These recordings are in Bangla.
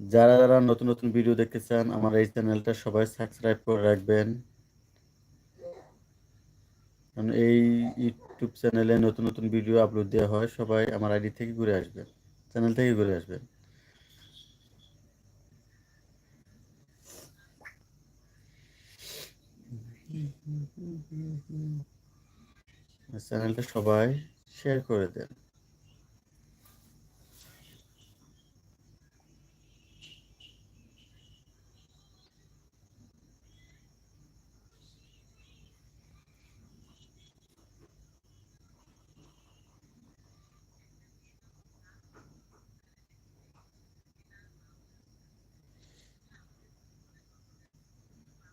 যারা যারা নতুন নতুন ভিডিও দেখতে চান আমার এই চ্যানেলটা সবাই সাবস্ক্রাইব করে রাখবেন। কারণ এই ইউটিউব চ্যানেলে নতুন নতুন ভিডিও আপলোড দেওয়া হয়, সবাই আমার আইডি থেকে ঘুরে আসবেন। চ্যানেল থেকে ঘুরে আসবেন। চ্যানেলটা সবাই শেয়ার করে দেন।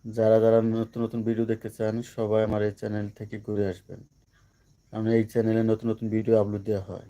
যারা যারা নতুন নতুন ভিডিও দেখতে চান, সবাই আমার এই চ্যানেল থেকে ঘুরে আসবেন। কারণ এই চ্যানেলে নতুন নতুন ভিডিও আপলোড দেওয়া হয়।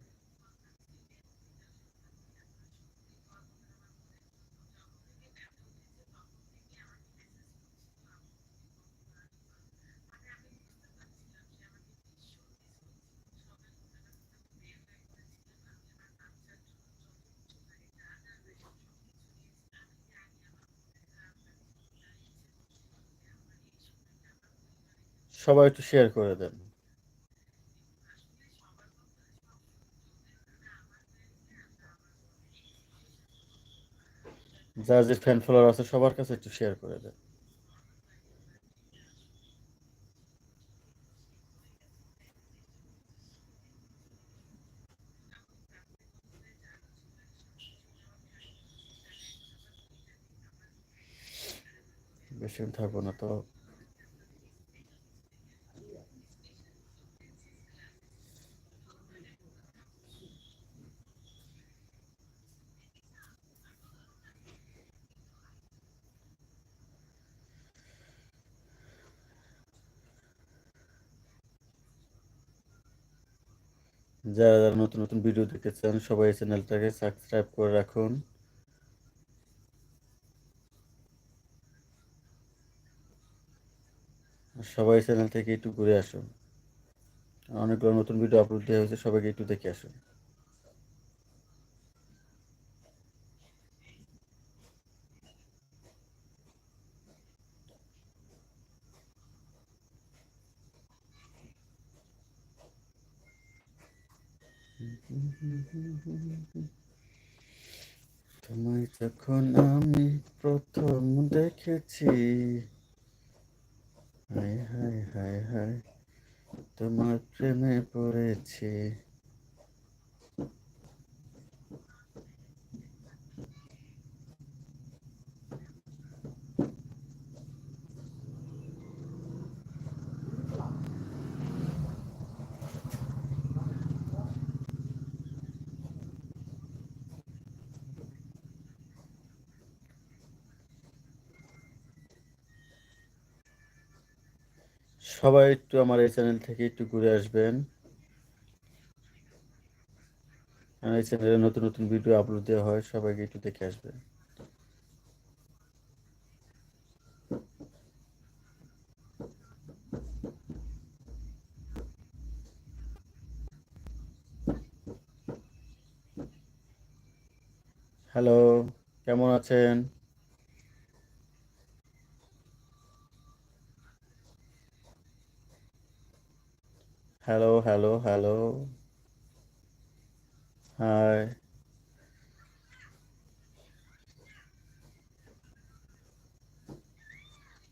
সবাই একটু শেয়ার করে দেন। যার যে ফ্যান ফলোয়ার আছে, সবার কাছে একটু শেয়ার করে দেন। বেশি থাকব না তো। যারা যারা নতুন নতুন ভিডিও দেখতে চান, সবাই চ্যানেলটাকে সাবস্ক্রাইব করে রাখুন। সবাই চ্যানেল থেকে একটু ঘুরে আসুন। অনেকগুলো নতুন ভিডিও আপলোড দেওয়া হয়েছে, সবাইকে একটু দেখে আসুন। তোমায় যখন আমি প্রথম দেখেছি হায় হায় হায় হায় তোমার প্রেমে পড়েছি। সবাই একটু আমার এই চ্যানেল থেকে একটু ঘুরে আসবেন। এই চ্যানেলে নতুন নতুন ভিডিও আপলোড দেওয়া হয়, সবাইকে একটু দেখে আসবেন। হ্যালো কেমন আছেন? হ্যালো হ্যালো হ্যালো হাই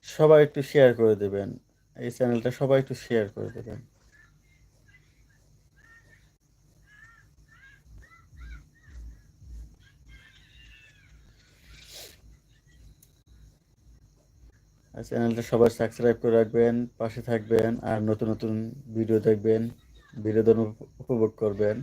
সবাই একটু শেয়ার করে দেবেন। এই চ্যানেলটা সবাই একটু শেয়ার করে দেবেন। আর চ্যানেলটা সবাই সাবস্ক্রাইব করে রাখবেন, পাশে থাকবেন আর নতুন নতুন ভিডিও দেখবেন বিনোদন উপভোগ করবেন।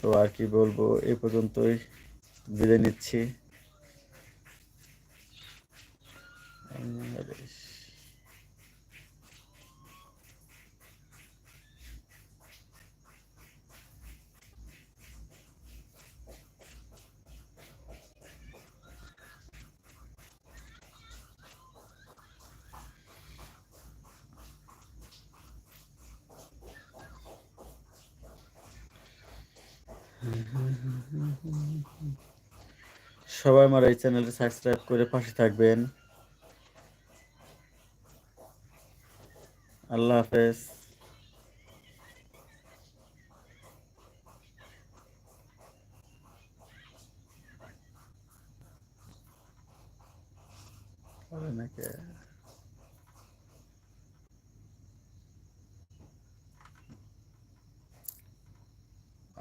তো আর কি বলব এই পর্যন্তই বিদায় নিচ্ছি। সবাই আমার এই চ্যানেলটি সাবস্ক্রাইব করে পাশে থাকবেন। আল্লাহ হাফেজ।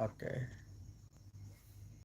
ওকে